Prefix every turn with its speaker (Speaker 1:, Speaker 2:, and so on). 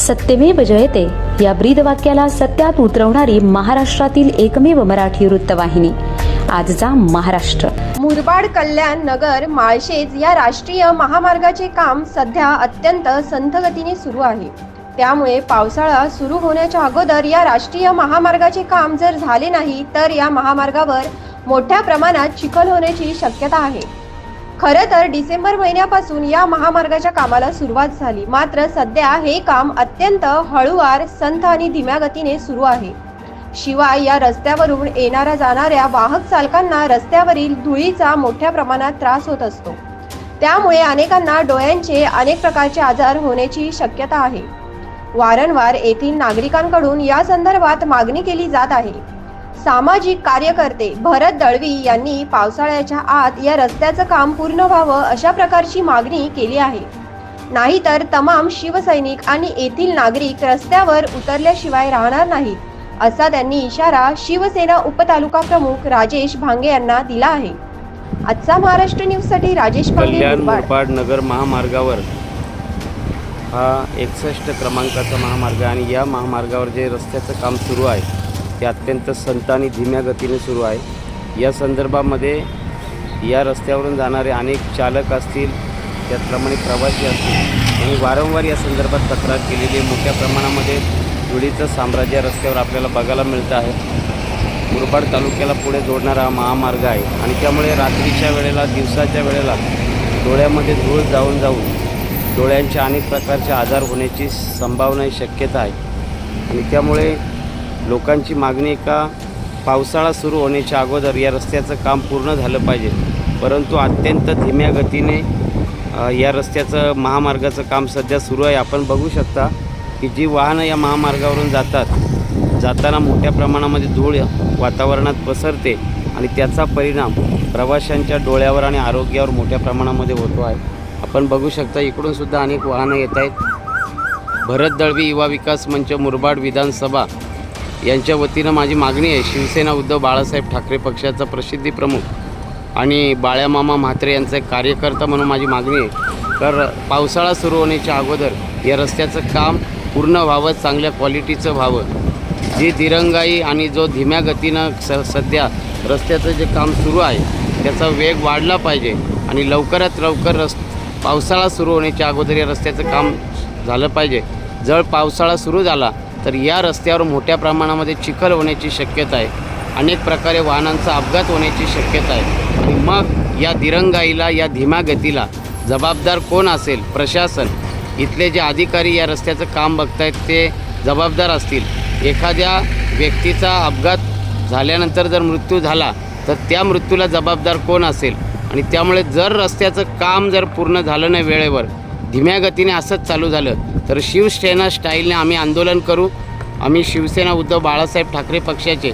Speaker 1: सत्यमेव जयते. या ब्रीद वाक्याला सत्यात उतरवणारी महाराष्ट्रातील एकमेव मराठी वृत्तवाहिनी. आजचा महाराष्ट्र.
Speaker 2: मुरबाड कल्याण नगर माळशेज या राष्ट्रीय महामार्गाचे काम सध्या अत्यंत संथगतीने सुरू आहे. त्यामुळे पावसाळा सुरू होण्याच्या अगोदर या राष्ट्रीय महामार्गाचे काम जर झाले नाही तर या महामार्गावर मोठ्या प्रमाणात चिखल होण्याची शक्यता आहे. खरं तर डिसेंबर महिन्यापासून या महामार्गाच्या कामाला सुरुवात झाली. मात्र सध्या हे काम अत्यंत हळूवार संथ आणि धीम्या गतीने सुरू आहे. शिवाय या रस्त्यावरून येणाऱ्या जाणाऱ्या वाहक चालकांना रस्त्यावरील धुळीचा मोठ्या प्रमाणात त्रास होत असतो. त्यामुळे अनेकांना डोळ्यांचे अनेक प्रकारचे आजार होण्याची शक्यता आहे. वारंवार येथील नागरिकांकडून या संदर्भात मागणी केली जात आहे. सामाजिक कार्यकर्ते भरत दळवी यांनी पावसाळ्याच्या आत या रस्त्याचं काम पूर्ण व्हावं अशा प्रकारची मागणी केली आहे नाहीतर तमाम शिवसैनिक आणि येथील नागरिक रस्त्यावर उतरल्याशिवाय राहणार नाहीत असा त्यांनी इशारा शिवसेना उपतालुका प्रमुख राजेश भांगे यांना दिला आहे आजचा महाराष्ट्र न्यूजसाठी राजेश भांगे मुरबाड.
Speaker 3: नगर महामार्गावर हा एकसष्ट क्रमांकाचा महामार्ग आणि या महामार्गावर जे रस्त्याचं काम सुरू आहे ते अत्यंत संत आणि धीम्या गतीने सुरू आहे. या संदर्भामध्ये या रस्त्यावरून जाणारे अनेक चालक असतील त्याचप्रमाणे प्रवासी असतील आणि वारंवार या संदर्भात तक्रार केलेली आहे. मोठ्या प्रमाणामध्ये धुळीचं साम्राज्य रस्त्यावर आपल्याला बघायला मिळतं आहे. मुरबाड तालुक्याला पुढे जोडणारा हा महामार्ग आहे आणि त्यामुळे रात्रीच्या वेळेला दिवसाच्या वेळेला डोळ्यामध्ये धूळ जाऊन जाऊन डोळ्यांचे अनेक प्रकारचे आजार होण्याची संभावना शक्यता आहे. आणि त्यामुळे लोकांची मागणी का पावसाळा सुरू होण्याच्या अगोदर या रस्त्याचं काम पूर्ण झालं पाहिजे. परंतु अत्यंत धीम्या गतीने या रस्त्याचं महामार्गाचं काम सध्या सुरू आहे. आपण बघू शकता की जी वाहनं या महामार्गावरून जातात जाताना मोठ्या प्रमाणामध्ये धूळ वातावरणात पसरते आणि त्याचा परिणाम प्रवाशांच्या डोळ्यावर आणि आरोग्यावर मोठ्या प्रमाणामध्ये होतो आहे. आपण बघू शकता इकडून सुद्धा अनेक वाहनं येत आहेत. भरत दळवी युवा विकास मंच मुरबाड विधानसभा यांच्या वतीनं माझी मागणी आहे. शिवसेना उद्धव बाळासाहेब ठाकरे पक्षाचा प्रसिद्धी प्रमुख आणि बाळ्यामामा म्हात्रे यांचा एक कार्यकर्ता म्हणून माझी मागणी आहे. तर पावसाळा सुरू होण्याच्या अगोदर या रस्त्याचं काम पूर्ण व्हावं चांगल्या क्वालिटीचं व्हावं. जी दिरंगाई आणि जो धीम्या गतीनं स सध्या रस्त्याचं जे काम सुरू आहे त्याचा वेग वाढला पाहिजे आणि लवकरात लवकर रस् पावसाळा सुरू होण्याच्या अगोदर या रस्त्याचं काम झालं पाहिजे. जर पावसाळा सुरू झाला तर या रस्त्यावर मोठ्या प्रमाणामध्ये चिखल होण्याची शक्यता आहे. अनेक प्रकारे वाहनांचा अपघात होण्याची शक्यता आहे. आणि मग या दिरंगाईला या धीम्या गतीला जबाबदार कोण असेल? प्रशासन. इथले जे अधिकारी या रस्त्याचं काम बघतायत ते जबाबदार असतील. एखाद्या व्यक्तीचा अपघात झाल्यानंतर जर मृत्यू झाला तर त्या मृत्यूला जबाबदार कोण असेल? आणि त्यामुळे जर रस्त्याचं काम जर पूर्ण झालं नाही वेळेवर धीम्या गतीने असंच चालू झालं. तर शिवसेना स्टाईलने आम्ही आंदोलन करू. आम्ही शिवसेना उद्धव बाळासाहेब ठाकरे पक्षाचे.